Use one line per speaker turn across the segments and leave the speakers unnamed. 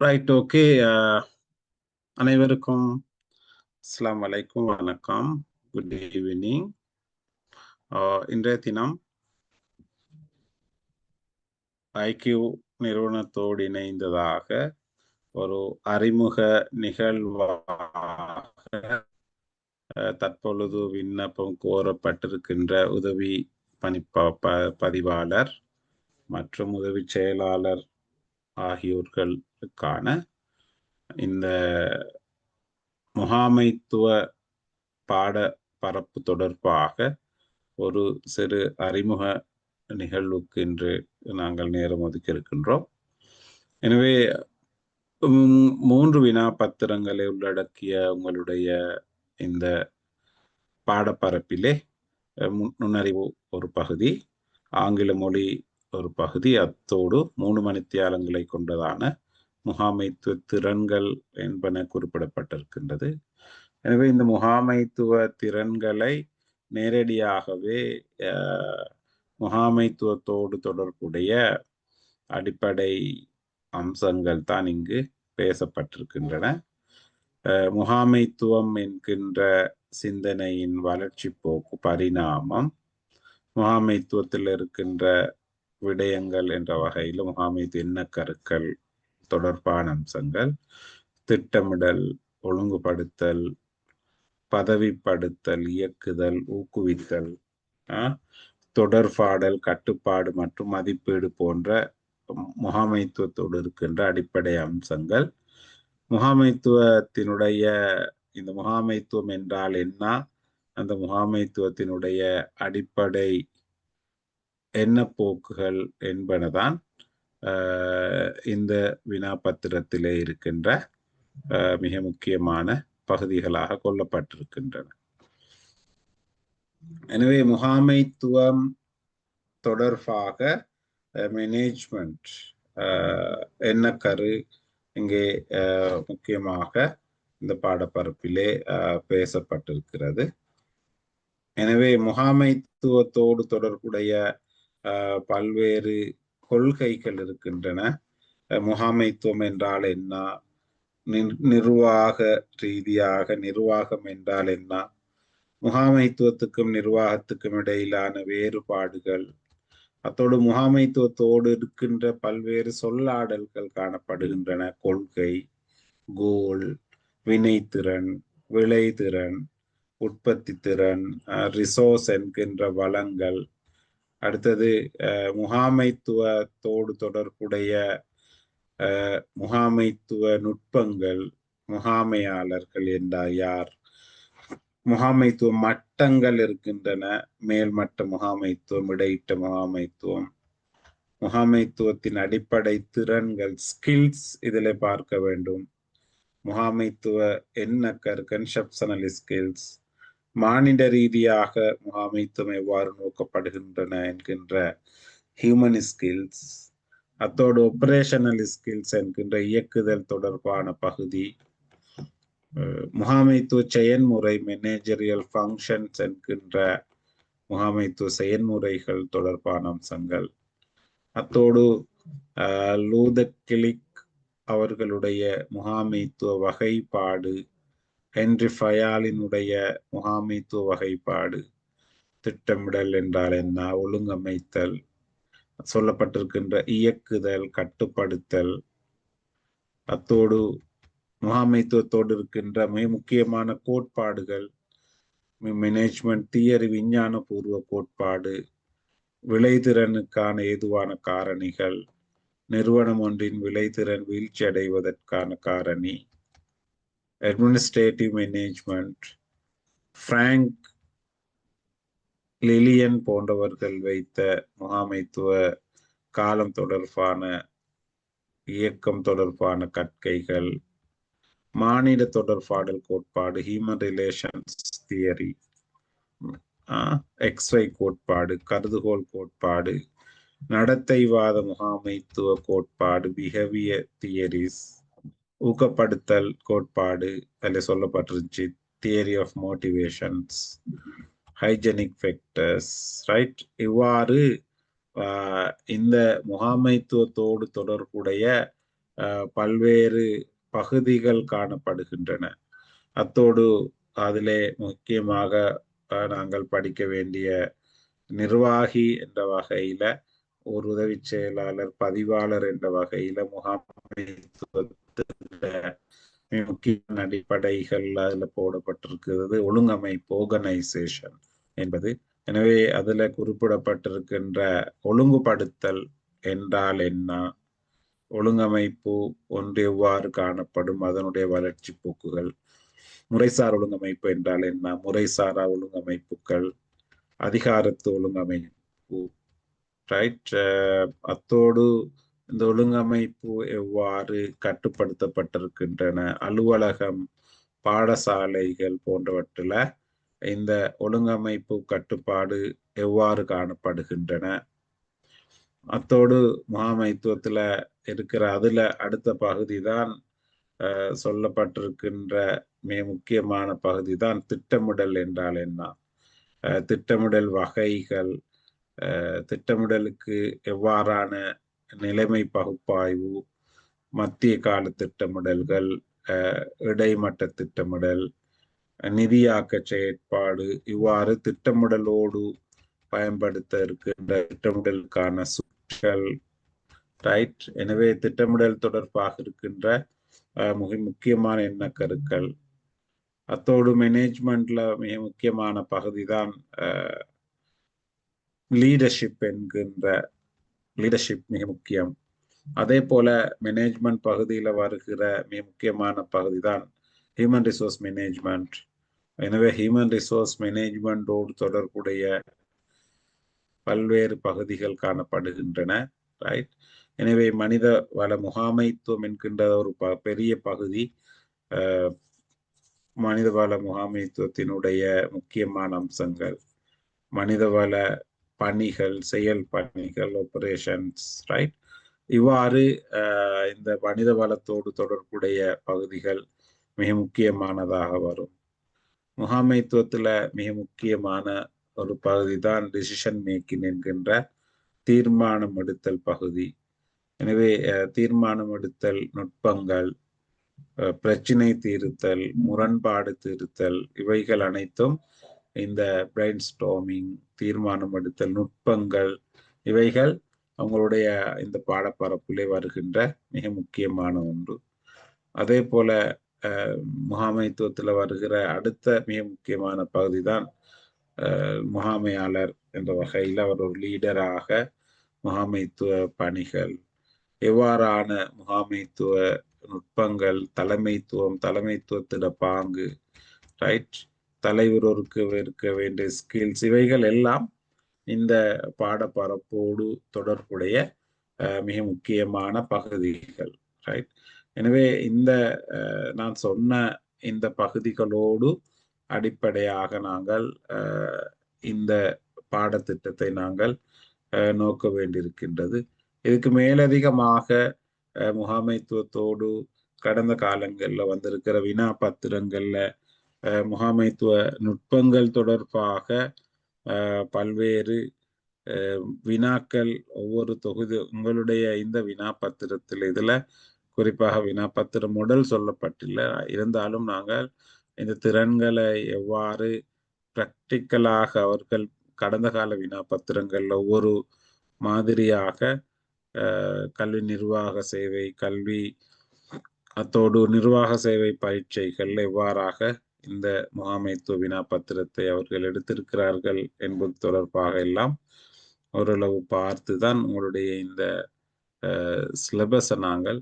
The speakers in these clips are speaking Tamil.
ரைட் ஓகே uh, அனைவருக்கும் அஸ்லாம் வலைக்கும் வணக்கம். குட் ஈவினிங் uh, இன்றைய தினம் ஐக்கியூ நிறுவனத்தோடு இணைந்ததாக ஒரு அறிமுக நிகழ்வாக uh, தற்பொழுது விண்ணப்பம் கோரப்பட்டிருக்கின்ற உதவி பணிப்ப பதிவாளர் மற்றும் உதவி செயலாளர் ஆகியோர்களுக்கான இந்த முகாமைத்துவ பாட பரப்பு தொடர்பாக ஒரு சிறு அறிமுக நிகழ்வுக்கு இன்று நாங்கள் நேரம் ஒதுக்கி இருக்கின்றோம் எனவே மூன்று வினா பத்திரங்களை உள்ளடக்கிய உங்களுடைய இந்த பாடப்பரப்பிலே நுண்ணறிவு ஒரு பகுதி ஆங்கில மொழி ஒரு பகுதி. அத்தோடு மூணு மணித்தியாலங்களை கொண்டதான முகாமைத்துவ திறன்கள் என்பன குறிப்பிடப்பட்டிருக்கின்றது. எனவே இந்த முகாமைத்துவ திறன்களை நேரடியாகவே முகாமைத்துவத்தோடு தொடர்புடைய அடிப்படை அம்சங்கள் தான் இங்கு பேசப்பட்டிருக்கின்றன. முகாமைத்துவம் என்கின்ற சிந்தனையின் வளர்ச்சி போக்கு பரிணாமம் முகாமைத்துவத்தில் இருக்கின்ற விடயங்கள் என்ற வகையில் முகாமைத்துவ என்ன கருக்கள் தொடர்பான அம்சங்கள் திட்டமிடல் ஒழுங்குபடுத்தல் பதவிப்படுத்தல் இயக்குதல் ஊக்குவித்தல் தொடர்பாடல் கட்டுப்பாடு மற்றும் மதிப்பீடு போன்ற முகாமைத்துவத்தோடு இருக்கின்ற அடிப்படை அம்சங்கள். முகாமைத்துவத்தினுடைய இந்த முகாமைத்துவம் என்றால் என்ன? அந்த முகாமைத்துவத்தினுடைய அடிப்படை என்ன போக்குகள் என்பனதான் இந்த வினாபத்திரத்திலே இருக்கின்ற மிக முக்கியமான பகுதிகளாக கொல்லப்பட்டிருக்கின்றன எனவே முகாமைத்துவம் தொடர்பாக மேனேஜ்மெண்ட் என்ன கரு இங்கே முக்கியமாக இந்த பாடப்பரப்பிலே பேசப்பட்டிருக்கிறது. எனவே முகாமைத்துவத்தோடு தொடர்புடைய பல்வேறு கொள்கைகள் இருக்கின்றன. முகாமைத்துவம் என்றால் என்ன? நிர்வாக ரீதியாக நிர்வாகம் என்றால் என்ன? முகாமைத்துவத்துக்கும் நிர்வாகத்துக்கும் இடையிலான வேறுபாடுகள். அத்தோடு முகாமைத்துவத்தோடு இருக்கின்ற பல்வேறு சொல்லாடல்கள் காணப்படுகின்றன. கொள்கை கோல் வினைத்திறன் விளைதிறன் உற்பத்தி திறன் ரிசோர்ஸ் என்கின்ற வளங்கள் அடுத்தது முகாமைத்துவத்தோடு தொடர்புடைய முகாமைத்துவ நுட்பங்கள் முகாமையாளர்கள் என்றால் யார்? முகாமைத்துவ மட்டங்கள் இருக்கின்றன. மேல்மட்ட முகாமைத்துவம் இடையிட்ட முகாமைத்துவம். முகாமைத்துவத்தின் அடிப்படை திறன்கள் ஸ்கில்ஸ் இதில் பார்க்க வேண்டும். முகாமைத்துவ என்ன கன்செப்ஷனல் ஸ்கில்ஸ் மானிட ரீதியாக முகாமைத்துவம் எவ்வாறு நோக்கப்படுகின்றன என்கின்ற ஹியூமன் ஸ்கில்ஸ் அத்தோடு ஒப்ரேஷனல் ஸ்கில்ஸ் என்கின்ற இயக்குதல் தொடர்பான பகுதி முகாமைத்துவ செயன்முறை மேனேஜரியல் ஃபங்க்ஷன்ஸ் என்கின்ற முகாமைத்துவ செயன்முறைகள் தொடர்பான அம்சங்கள். அத்தோடு லூத கிளிக் அவர்களுடைய முகாமைத்துவ வகைப்பாடு ஹென்றி ஃபயாலினுடைய முகாமைத்துவ வகைப்பாடு திட்டமிடல் என்றால் என்ன? ஒழுங்கமைத்தல் சொல்லப்பட்டிருக்கின்ற இயக்குதல் கட்டுப்படுத்தல் அத்தோடு முகாமைத்துவத்தோடு இருக்கின்ற மிக முக்கியமான கோட்பாடுகள் மேனேஜ்மெண்ட் தியரி விஞ்ஞான பூர்வ கோட்பாடு விளைதிறனுக்கான ஏதுவான காரணிகள் நிறுவனம் ஒன்றின் விளைதிறன் வீழ்ச்சி அடைவதற்கான காரணி அட்மினிஸ்ட்ரேட்டிவ் மேனேஜ்மெண்ட் ஃப்ராங்க் லிலியன் போன்றவர்கள் வைத்த முகாமைத்துவ காலம் தொடர்பான இயக்கம் தொடர்பான கற்கைகள் மாநில தொடர்பாடல் கோட்பாடு ஹியூமன் ரிலேஷன்ஸ் தியரி எக்ஸ்வை கோட்பாடு கருதுகோள் கோட்பாடு நடத்தைவாத முகாமைத்துவ கோட்பாடு பிஹேவியர் தியரிஸ் ஊக்கப்படுத்தல் கோட்பாடு அதில் சொல்லப்பட்டிருந்துச்சு theory of motivations hygienic factors right இவ்வாறு இந்த முகாமைத்துவத்தோடு தொடர்புடைய பல்வேறு பகுதிகள் காணப்படுகின்றன. அத்தோடு அதிலே முக்கியமாக நாங்கள் படிக்க வேண்டிய நிர்வாகி என்ற வகையில ஒரு உதவி செயலாளர் பதிவாளர் என்ற வகையில முக்கிய அடிப்படைகள் அதுல போடப்பட்டிருக்கிறது. ஒழுங்கமைப்பு ஆர்கனைசேஷன் என்பது. எனவே அதுல குறிப்பிடப்பட்டிருக்கின்ற ஒழுங்குபடுத்தல் என்றால் என்ன? ஒழுங்கமைப்பு ஒன்று எவ்வாறு காணப்படும்? அதனுடைய வளர்ச்சி போக்குகள். முறைசார் ஒழுங்கமைப்பு என்றால் என்ன? முறைசாரா ஒழுங்கமைப்புகள். அதிகாரத்து ஒழுங்கமைப்பு. ரைட் uh, அத்தோடு இந்த ஒழுங்கமைப்பு எவ்வாறு கட்டுப்படுத்தப்பட்டிருக்கின்றன? அலுவலகம் பாடசாலைகள் போன்றவற்றில் இந்த ஒழுங்கமைப்பு கட்டுப்பாடு எவ்வாறு காணப்படுகின்றன? அத்தோடு முகாமைத்துவத்தில் இருக்கிற அதில் அடுத்த பகுதி தான் சொல்லப்பட்டிருக்கின்ற மிக முக்கியமான பகுதி தான் திட்டமிடல் என்றால் என்ன? திட்டமிடல் வகைகள் திட்டமிடலுக்கு எவ்வாறான நிலைமை பகுப்பாய்வு மத்திய கால திட்டமிடல்கள் இடைமட்ட திட்டமிடல் நிதியாக்க செயற்பாடு இவ்வாறு திட்டமிடலோடு பயன்படுத்த இருக்கின்ற திட்டமிடலுக்கான சுற்றல் ரைட். எனவே திட்டமிடல் தொடர்பாக இருக்கின்ற மிக முக்கியமான எண்ண கருக்கள்? அத்தோடு மேனேஜ்மெண்ட்ல மிக முக்கியமான பகுதி தான் லீடர்ஷிப் என்கின்ற லீடர்ஷிப் மிக முக்கியம். அதே போல மேனேஜ்மெண்ட் பகுதியில் வருகிற மிக முக்கியமான பகுதி தான் ஹியூமன் ரிசோர்ஸ் மேனேஜ்மெண்ட் எனவே ஹியூமன் ரிசோர்ஸ் மேனேஜ்மெண்டோடு தொடர்புடைய பல்வேறு பகுதிகள் காணப்படுகின்றன ரைட் எனவே மனித வள முகாமைத்துவம் என்கின்ற ஒரு ப பெரிய பகுதி மனிதவள முகாமைத்துவத்தினுடைய முக்கியமான அம்சங்கள். மனிதவள பணிகள் செயல் பணிகள் ஆபரேஷன்ஸ் ரைட் இவ்வாறு இந்த மனித வளத்தோடு தொடர்புடைய பகுதிகள் மிக முக்கியமானதாக வரும். முகாமைத்துவத்துல மிக முக்கியமான ஒரு பகுதி தான் டிசிஷன் மேக்கிங் என்கின்ற தீர்மானம் எடுத்தல் பகுதி. எனவே தீர்மானம் எடுத்தல் நுட்பங்கள் பிரச்சினை தீர்த்தல் முரண்பாடு தீர்த்தல் இவைகள் அனைத்தும் இந்த பிரெயின் ஸ்டோமிங் தீர்மானம் எடுத்தல் நுட்பங்கள் இவைகள் அவங்களுடைய இந்த பாடப்பரப்பிலே வருகின்ற மிக முக்கியமான ஒன்று. அதே போல முகாமைத்துவத்தில் வருகிற அடுத்த மிக முக்கியமான பகுதி தான் முகாமையாளர் என்ற வகையில் அவர் ஒரு லீடராக முகாமைத்துவ பணிகள். எவ்வாறான முகாமைத்துவ நுட்பங்கள் தலைமைத்துவம் தலைமைத்துவத்திட பாங்கு ரைட் தலைவருக்கு இருக்க வேண்டிய ஸ்கில்ஸ் இவைகள் எல்லாம் இந்த பாடப்பரப்போடு தொடர்புடைய மிக முக்கியமான பகுதிகள் ரைட் எனவே இந்த நான் சொன்ன இந்த பகுதிகளோடு அடிப்படையாக நாங்கள் இந்த பாடத்திட்டத்தை நாங்கள் நோக்க வேண்டியிருக்கின்றது. இதுக்கு மேலதிகமாக முகாமைத்துவத்தோடு கடந்த காலங்களில் வந்திருக்கிற வினா பத்திரங்களில் முகாமைத்துவ நுட்பங்கள் தொடர்பாக பல்வேறு வினாக்கள் ஒவ்வொரு தொகுதி உங்களுடைய இந்த வினா பத்திரத்தில் இதில் குறிப்பாக வினா பத்திரம் உடல் சொல்லப்பட்டில்லை. இருந்தாலும் நாங்கள் இந்த திறன்களை எவ்வாறு ப்ராக்டிக்கலாக அவர்கள் கடந்த கால வினாபத்திரங்கள் ஒவ்வொரு மாதிரியாக கல்வி நிர்வாக சேவை கல்வி அத்தோடு நிர்வாக சேவை பரீட்சைகள் எவ்வாறாக இந்த முகாமைத்துவ வினா பத்திரத்தை அவர்கள் எடுத்திருக்கிறார்கள் என்பது தொடர்பாக எல்லாம் ஓரளவு பார்த்து தான் உங்களுடைய இந்த சிலபஸை நாங்கள்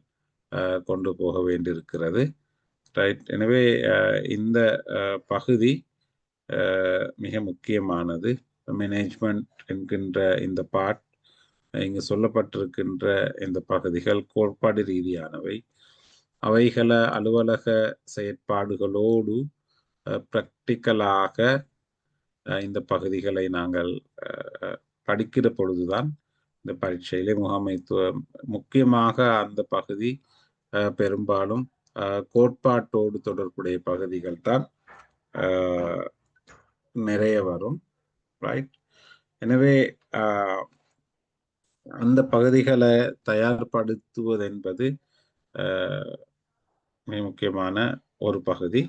கொண்டு போக வேண்டியிருக்கிறது. ரைட். எனவே இந்த பகுதி மிக முக்கியமானது. மேனேஜ்மெண்ட் என்கின்ற இந்த பாட் இங்கு சொல்லப்பட்டிருக்கின்ற இந்த பகுதிகள் கோட்பாடு ரீதியானவை. அவைகளை அலுவலக செயற்பாடுகளோடு ப்ராக்டிக்கலாக இந்த பகுதிகளை நாங்கள் படிக்கிற பொழுதுதான் இந்த பரீட்சையிலே முகாமைத்துவம் முக்கியமாக அந்த பகுதி பெரும்பாலும் கோட்பாட்டோடு தொடர்புடைய பகுதிகள் தான் நிறைய வரும் ரைட் எனவே அந்த பகுதிகளை தயார்படுத்துவது என்பது மிக முக்கியமான ஒரு பகுதி.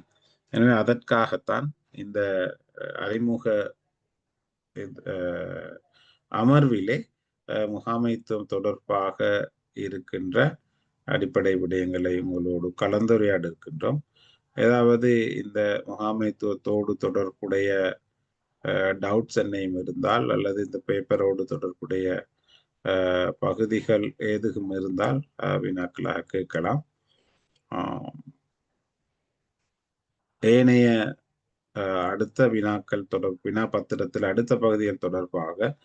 எனவே அதற்காகத்தான் இந்த அறிமுக அமர்விலே முகாமைத்துவம் தொடர்பாக இருக்கின்ற அடிப்படை விடயங்களை உங்களோடு கலந்துரையாட இருக்கின்றோம் ஏதாவது இந்த முகாமைத்துவத்தோடு தொடர்புடைய டவுட்ஸ் என்னையும் இருந்தால் அல்லது இந்த பேப்பரோடு தொடர்புடைய பகுதிகள் ஏதுகும் இருந்தால் வினாக்களாக கேட்கலாம். ஏனைய அடுத்த வினாக்கள் தொடர் வினா பத்திரத்தில் அடுத்த பகுதிகள் தொடர்பாக